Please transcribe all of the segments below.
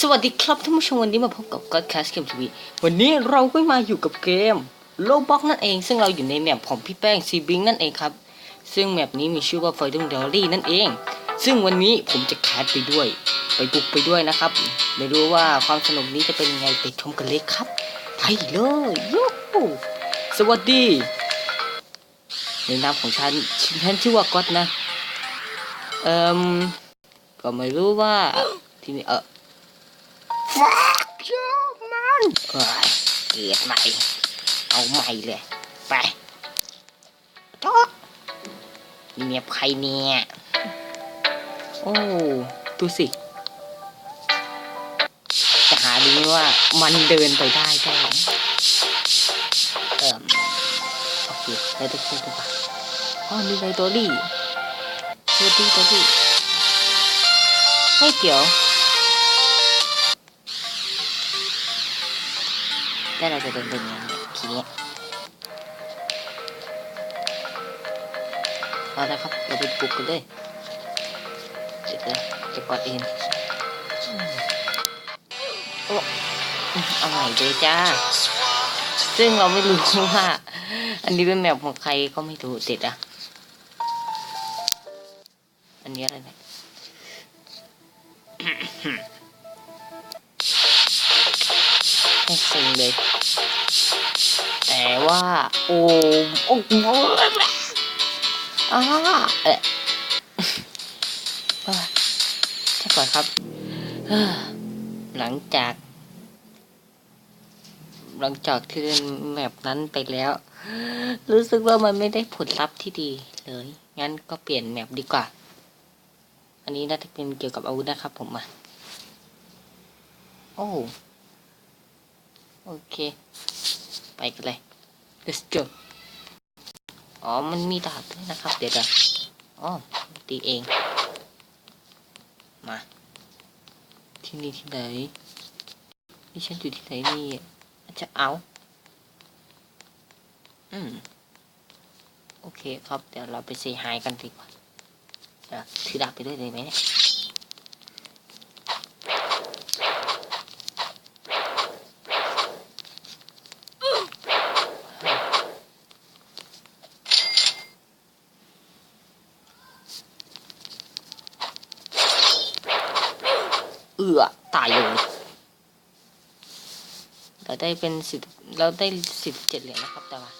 สวัสดีครับท่านผู้ชมวันนี้มาพบกับ Godcast Game TV วันนี้เราก็มาอยู่กับเกม Roblox นั่นเอง ซึ่งเราอยู่ในแมปของพี่แป้งซีบิงนั่นเองครับ ซึ่งแมปนี้มีชื่อว่า Fighting Diary นั่นเอง ซึ่งวันนี้ผมจะแคสไปด้วย ไปบุกไปด้วยนะครับ ไม่รู้ว่าความสนุกนี้จะเป็นยังไงไปชมกันเลยครับไปเลยยูหูสวัสดี ในนามของฉันฉันชื่อว่าก๊อตนะเอ่มก็ไม่รู้ว่า ที่นี่เออ fuck you man เอ้ยเกลียดใหม่ เอาใหม่เลย ไปจ๊อกนี่เมียใครเนี่ย โอ้ดูสิ จะหาดูไหมว่ามันเดินไปได้ได้ไหมเอ่มโอเคเราจะพูดดีกว่าอ๋อนี่ไงตัวรี่ตัวรี่ตัวรี่เฮ้ยเดี๋ยว แล้วเราจะเดินเป็นยังไงเนี่ยทีนี้เอาละครับเราไปปลุกกันเลยเดี๋ยวจะจะกดเองอืมโอ้เอาใหม่เลยจ้า ซึ่งเราไม่รู้ว่า อันนี้เป็นแมวของใครก็ไม่รู้เด็ดอะ อันนี้อะไรเนี่ย ไม่ซิงเลย แต่ว่าโอ้โอ้โหอ้าเอ๊ะใช่ก่อนครับ หลังจาก หลังจากที่เล่นแมปนั้นไปแล้ว รู้สึกว่ามันไม่ได้ผลลัพธ์ที่ดีเลย งั้นก็เปลี่ยนแมปดีกว่า อันนี้น่าจะเป็นเกี่ยวกับอาวุธนะครับผมมาโอ้ โอเค ไปกันเลย let's go อ๋อ มันมีดาบด้วยนะครับ เดี๋ยวก่อนอ๋อ ตีเอง มา ที่นี่ที่ไหน นี่ฉันอยู่ที่ไหนนี่อจจะเอา อืม โอเคครับ เดี๋ยวเราไปเซฮายกันดีกว่าเดี๋ยวถือดาบไปด้วยเลยไหมเนี่ย อือตายเลยเราได้เป็นสิบเราได้สิบเจ็ดเหรียญนะครับแต่ว่า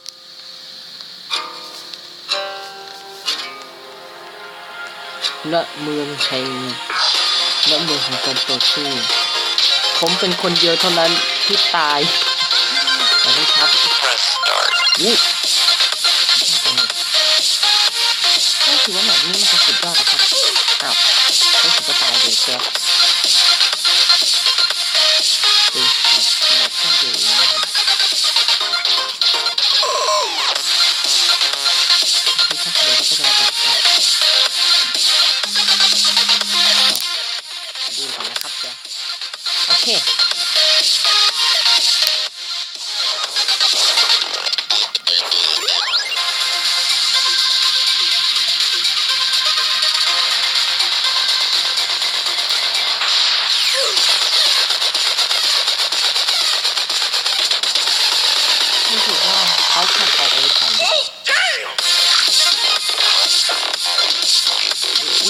ณเมืองแห่งณเมืองแห่งการต่อสู้ผมเป็นคนเดียวเท่านั้นที่ตายขอโทษครับ Press start. ื่นก่อนนะครับเดี๋ยวโอเค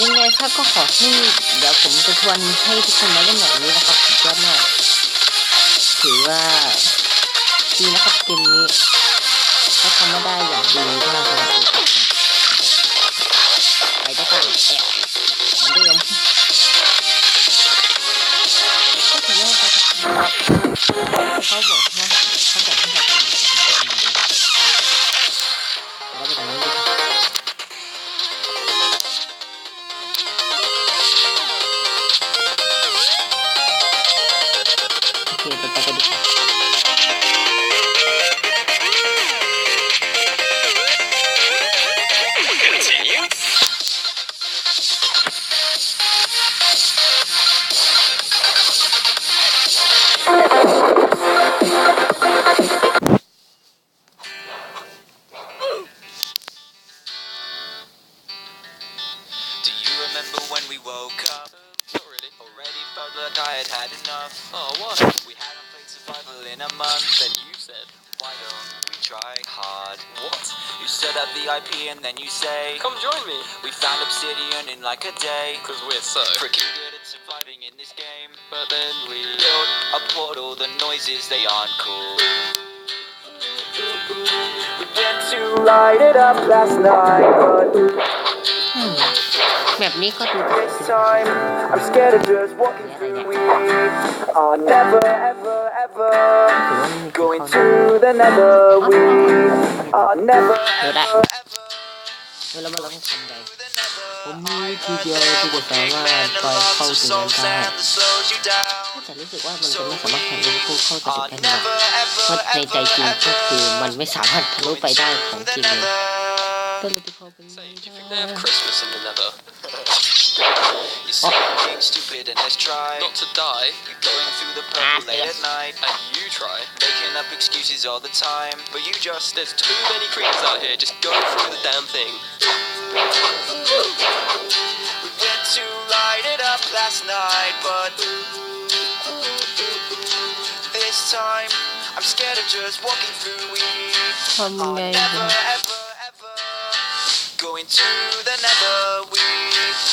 ยังไงครับก็ขอให้เดี๋ยวผมจะชวนให้ทุกคนมาเล่นแบบนี้นะครับสุดยอดมากถือว่าดีนะครับเกมนี้ถ้าทำไม่ได้อย่างดูมากเลยครับไปได้ป่ะแอบเหมือนเดิมก็ถือว่าเขาเขาบอก โ set up the IP and then you say, Come join me. We found obsidian in like a day. Because we're so. Freaking good at surviving in this game. But then we. Built a portal, the noises they aren't cool. We went to light it up last night, but อืมแบบนี้ก็ดูแบบ this time I'm scared of just walking through weeds. Oh, never, ever, ever going to the nether weeds. Oh, never, ever, ever เวลามาลองทำใด to the nether. ผมมีทีเดียวที่จะสามารถไปเข้าถึงนั้นได้ And the slows you down. แต่รู้สึกว่ามันจะไม่สามารถทะลุผู้เข้าถึง Oh, ได้หรอก never, ever, เพราะในใจจริง ever, ก็คือ ever มันไม่สามารถทะลุไปได้ของ the จริงเลย nether. ก็เลยไปเข้าไป Say, do You're I'm being stupid and let's try not to die. You're going through the purple late at night. And you try. Making up excuses all the time. But you just, there's too many creeps out here. Just go through the damn thing. We went to light it up last night, but this time I'm scared of just walking through it. Amazing. Never, ever, ever going to the never.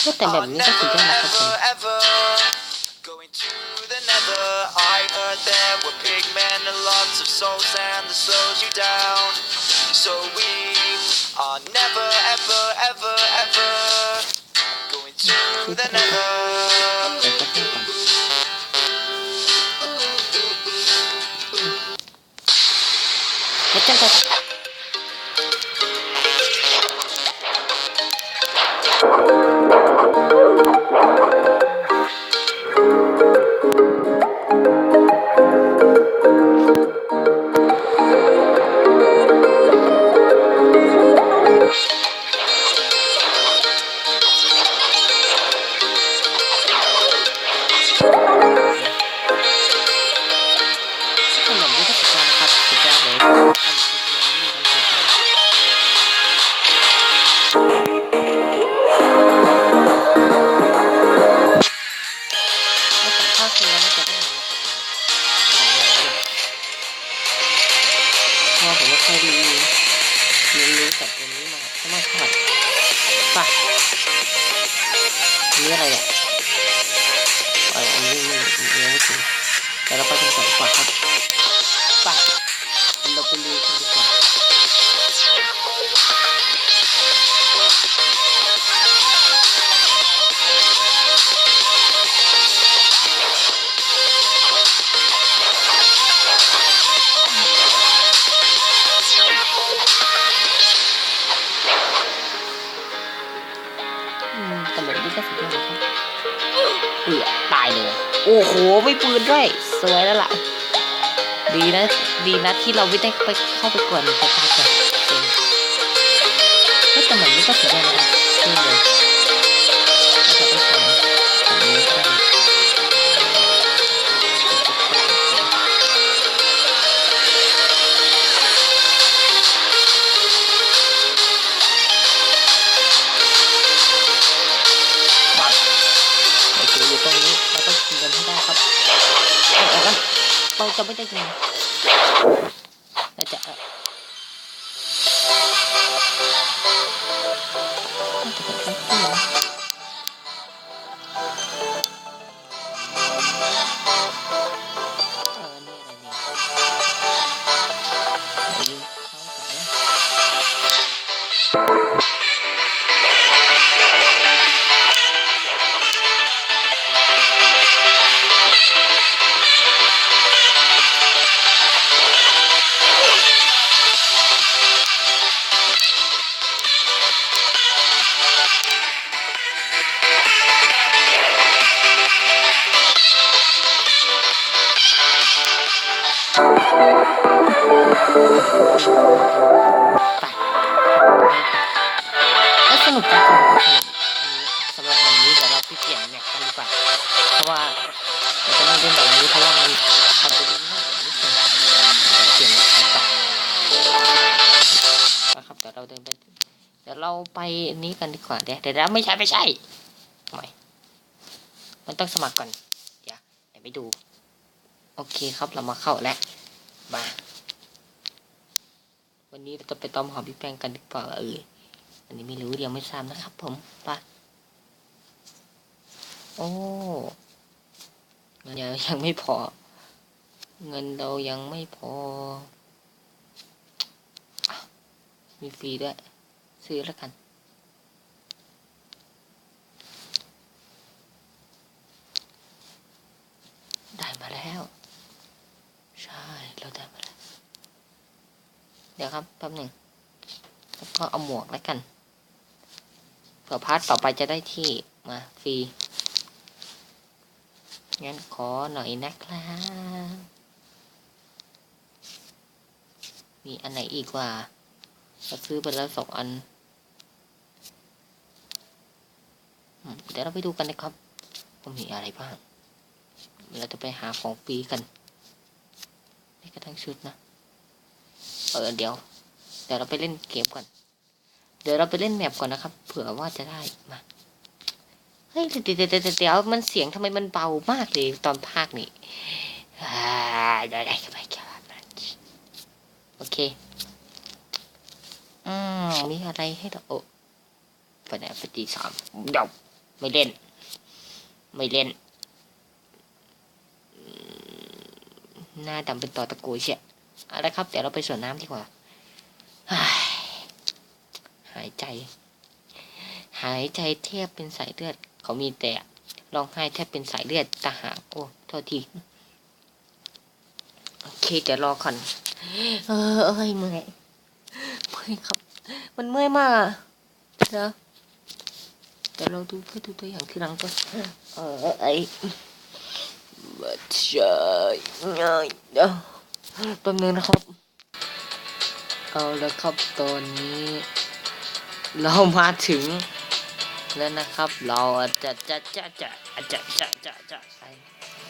What the hell? That's a damn ever, the nether. I heard there were pigmen and lots of souls, and this slows you down. So we are never, ever, ever, ever going to the nether. อ้โหไม่ปืนด้วย สวยแล้วล่ะ ดีนะ ดีนะที่เราไม่ได้ไปเข้าไปกวนสภาพแบบเต็มเฮ้ยแต่แบบนี้ก็สุดยอดนะจริงเท่เลยว เราจะไม่ได้กินเราจะ ไปอันนี้กันดีกว่าเดี๋ยวเดี๋ยวไม่ใช่ไม่ใช่ทำไมมันต้องสมัครก่อน เดี๋ยวไปดู โอเคครับเรามาเข้าแล้วมาวันนี้เราจะไปตอมหอมพี่แป้งกันดีกว่าเอออันนี้ไม่รู้เดี๋ยังไม่ทราบนะครับ ผมไปโอ้เงินยังยังไม่พอ เงินเรายังไม่พอ มีฟรีด้วย ซื้อแล้วกัน ได้ มาแล้ว ใช่ เราได้มาแล้ว เดี๋ยวครับแป๊บหนึ่งแล้วก็เอาหมวกแล้วกันเผื่อพาร์ทต่อไปจะได้ที่มาฟรีงั้นขอหน่อยนะครับมีอันไหนอีกว่าเราซื้อไปแล้วสองอัน เดี๋ยวเราไปดูกันนะครับว่ามีอะไรบ้าง เราจะไปหาของฟรีกันนี่กระทั่งชุดนะ เออเดี๋ยว เดี๋ยวเราไปเล่นเกมก่อน เดี๋ยวเราไปเล่นแมปก่อนนะครับ เผื่อว่าจะได้มา เฮ้ยเดี๋ยวเดี๋ยวเดี๋ยวมันเสียงทำไมมันเบามากเลยตอนภาคนี่อ่าได้ได้สบายใจโอเค อืมมีอะไรให้เราโอ้ไปไหนไปตีสามเดี๋ยวไม่เล่น ไม่เล่น หน้าดำเป็นต่อตะโกยเชียเอาละครับ เดี๋ยวเราไปสวนน้ำดีกว่า หายใจ หายใจแทบเป็นสายเลือด เขามีแต่ร้องไห้แทบเป็นสายเลือดตาหากโอ้โทษทีโอเคเดี๋ยวรอก่อน เออเอ้ยเมื่อยเมื่อยครับ มันเมื่อยมากอะเดี๋ยวเดี๋ยวเราดูเพื่อดูตัวอย่างที่หลังก็เออไอ้ ใช่ง่ายเดี๋ยวแป๊บนึงนะครับ เอาละครับตอนนี้ เรามาถึงแล้วนะครับ เราจะจะจะจะจะจะจะจะไป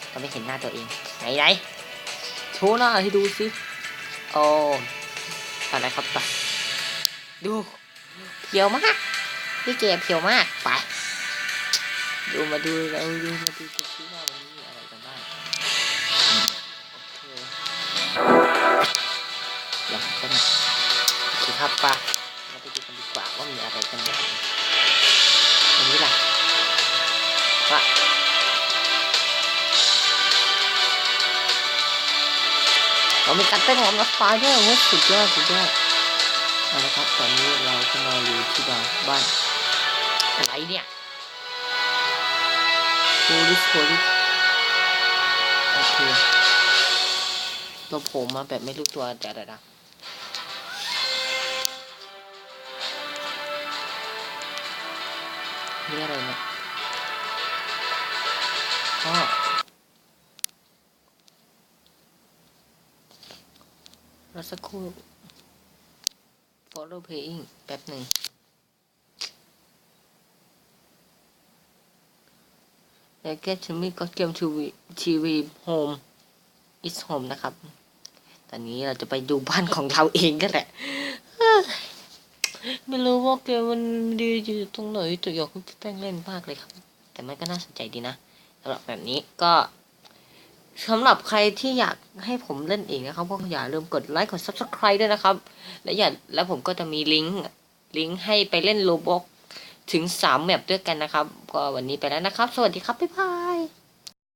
เราไม่เห็นหน้าตัวเองไหนไหนโชว์หน้าให้ดูสิโอ้อะไรครับไปดูเพียวมากพี่เกเพียวมากไปดูมาดูเราดูมาดูกันสิว่า ครับป้าเราไปดูกันดีกว่าว่ามีอะไรกันบ้างอันนี้ล่ะว่าเรามีการเต้นของนักไฟด้วยโอ้สุดยอดสุดยอดเอาละครับตอนนี้เราก็มาอยู่ที่บ้านบ้านอะไรเนี่ยโพลิสโพลิสโอเคเราโผล่มาแบบไม่รู้ตัวแต่ละนะ นี่อะไรเนี่ยอ๋อรอสักครู่ follow playing แป๊บหนึ่งแล้วแกจะมีก็เกมทีวีทีวีโฮม is home นะครับ ตอนนี้เราจะไปดูบ้านของเราเองกันแหละเอ้ย ไม่รู้ว่าเกมมันดีอยู่ตรงไหนแต่อยากให้พี่แป้งเล่นมากเลยครับ แต่มันก็น่าสนใจดีนะสำหรับแบบนี้ก็สำหรับใครที่อยากให้ผมเล่นเองนะครับก็อย่าลืมกดไลค์กด subscribe ด้วยนะครับ และอย่าแล้วผมก็จะมีลิงก์ลิงก์ให้ไปเล่นโลบอกถึงสามแมปด้วยกันนะครับ ก็วันนี้ไปแล้วนะครับ สวัสดีครับ บ๊ายบาย